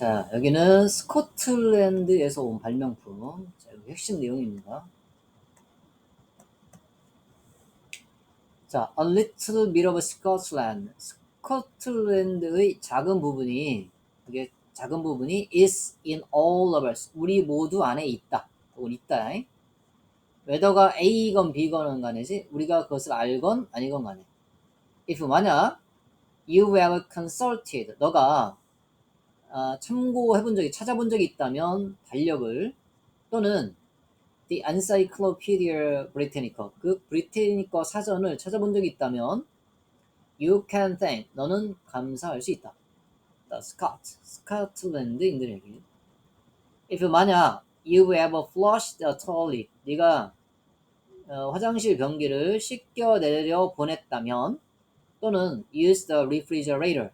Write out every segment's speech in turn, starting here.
자, 여기는 스코틀랜드에서 온 발명품. 자, 여기 핵심 내용입니다. 자, a little bit of Scotland. 스코틀랜드의 작은 부분이, 이게 작은 부분이 is in all of us. 우리 모두 안에 있다. 혹은 있다. 웨더가 A건 B건 간에지, 우리가 그것을 알건 아니건 간에. if 만약 you have consulted, 너가 어, 참고해 본 적이 찾아본 적이 있다면 달력을 또는 The Encyclopedia Britannica 그 브리테니커 사전을 찾아본 적이 있다면 You can thank 너는 감사할 수 있다. The Scot 스코틀랜드인들에게 If 만약 you ever flushed the toilet 네가 어, 화장실 변기를 씻겨 내려 보냈다면 또는 use the refrigerator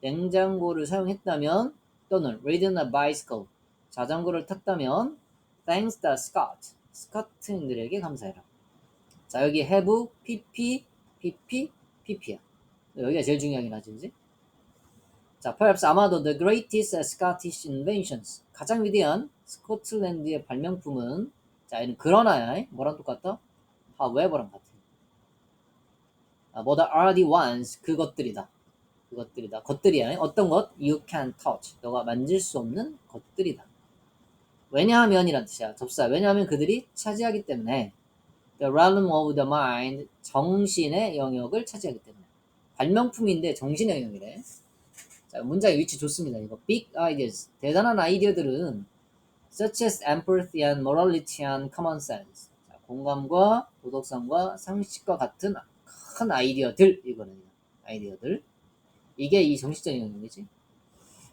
냉장고를 사용했다면 또는 ridden a bicycle 자전거를 탔다면 thanks the Scot 스코트인들에게 감사해라. 자 여기 have, pp, pp, pp야. 여기가 제일 중요하긴 하지, 그지? 자, perhaps 아마도 the greatest Scottish inventions 가장 위대한 스코틀랜드의 발명품은 자, 얘는 그러나야 뭐랑 똑같다? however랑 같아. 아, 뭐다 are the ones 그것들이다. 그것들이다. 것들이야. 어떤 것? You can touch. 너가 만질 수 없는 것들이다. 왜냐하면이란 뜻이야. 접사. 왜냐하면 그들이 차지하기 때문에 the realm of the mind 정신의 영역을 차지하기 때문에 발명품인데 정신의 영역이래. 자, 문장의 위치 좋습니다. 이거 big ideas 대단한 아이디어들은 such as empathy and morality and common sense 자, 공감과 도덕성과 상식과 같은 큰 아이디어들 이거는 아이디어들 이게 이 정신적인 영역이지.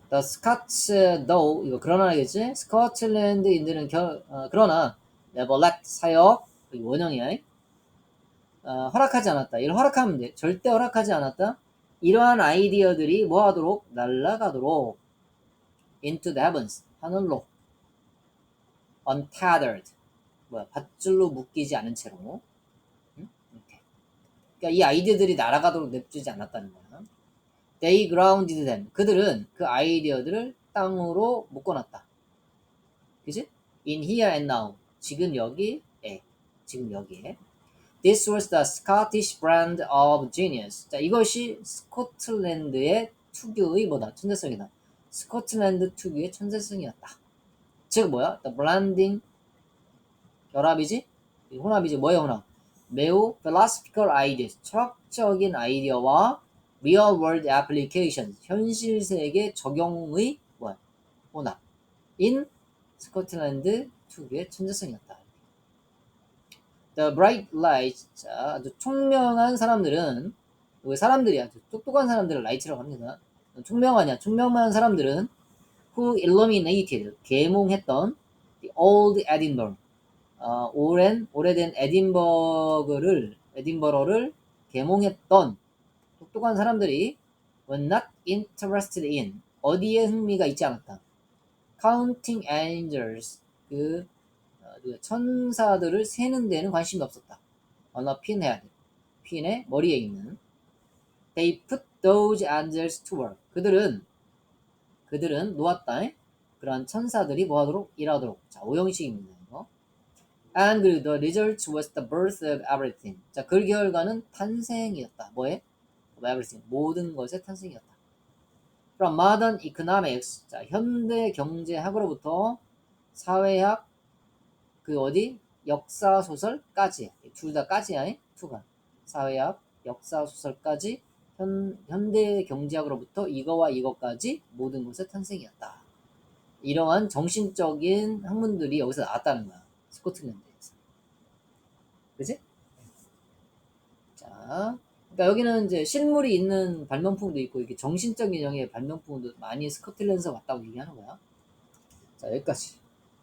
The Scots, though, 이거 그러나겠지? 스코틀랜드인들은 결, 어, 그러나 never let 사역 원형이야. 어, 허락하지 않았다. 이걸 허락하면 돼. 절대 허락하지 않았다. 이러한 아이디어들이 뭐하도록 날아가도록 into the heavens 하늘로 untethered 뭐야 밧줄로 묶이지 않은 채로 응? 이렇게. 그러니까 이 아이디어들이 날아가도록 냅두지 않았다는 거야. They grounded them. 그들은 그 아이디어들을 땅으로 묶어놨다. 그지? In here and now. 지금 여기에. 지금 여기에. This was the Scottish brand of genius. 자, 이것이 스코틀랜드의 특유의 뭐다? 천재성이다. 스코틀랜드 특유의 천재성이었다. 즉 뭐야? The blending 결합이지? 혼합이지. 뭐야 혼합? 매우 philosophical ideas. 철학적인 아이디어와 real world application 현실 세계 적용의 뭐야? 혼합 in 스코틀랜드 특유의 천재성이었다. The bright lights 자, 아주 총명한 사람들은 왜 사람들이야? 아주 똑똑한 사람들을 라이트라고 합니다. 총명하냐? 총명한 사람들은 who illuminated 계몽했던 the old Edinburgh 어, 오랜 오래된 에딘버그를 에딘버러를 계몽했던 똑똑한 사람들이 were not interested in 어디에 흥미가 있지 않았다. counting angels 그, 어, 그 천사들을 세는 데는 관심이 없었다. on a pinhead 핀의 머리에 있는 they put those angels to work 그들은 그들은 놓았다. 그러한 천사들이 뭐하도록 일하도록 자 오형식입니다. And the result was the birth of everything. 자, 그 결과는 탄생이었다. 뭐에? Everything 모든 것의 탄생이었다. From modern economics 자 현대 경제학으로부터 사회학 그 어디 역사 소설까지 둘 다까지야 투가 사회학 역사 소설까지 현 현대 경제학으로부터 이거와 이것까지 모든 것의 탄생이었다. 이러한 정신적인 학문들이 여기서 나왔다는 거야 스코틀랜드에서. 그지? 자. 그러니까 여기는 이제 실물이 있는 발명품도 있고 이게 정신적인 영역의 발명품도 많이 스코틀랜드에서 왔다고 얘기하는 거야. 자 여기까지.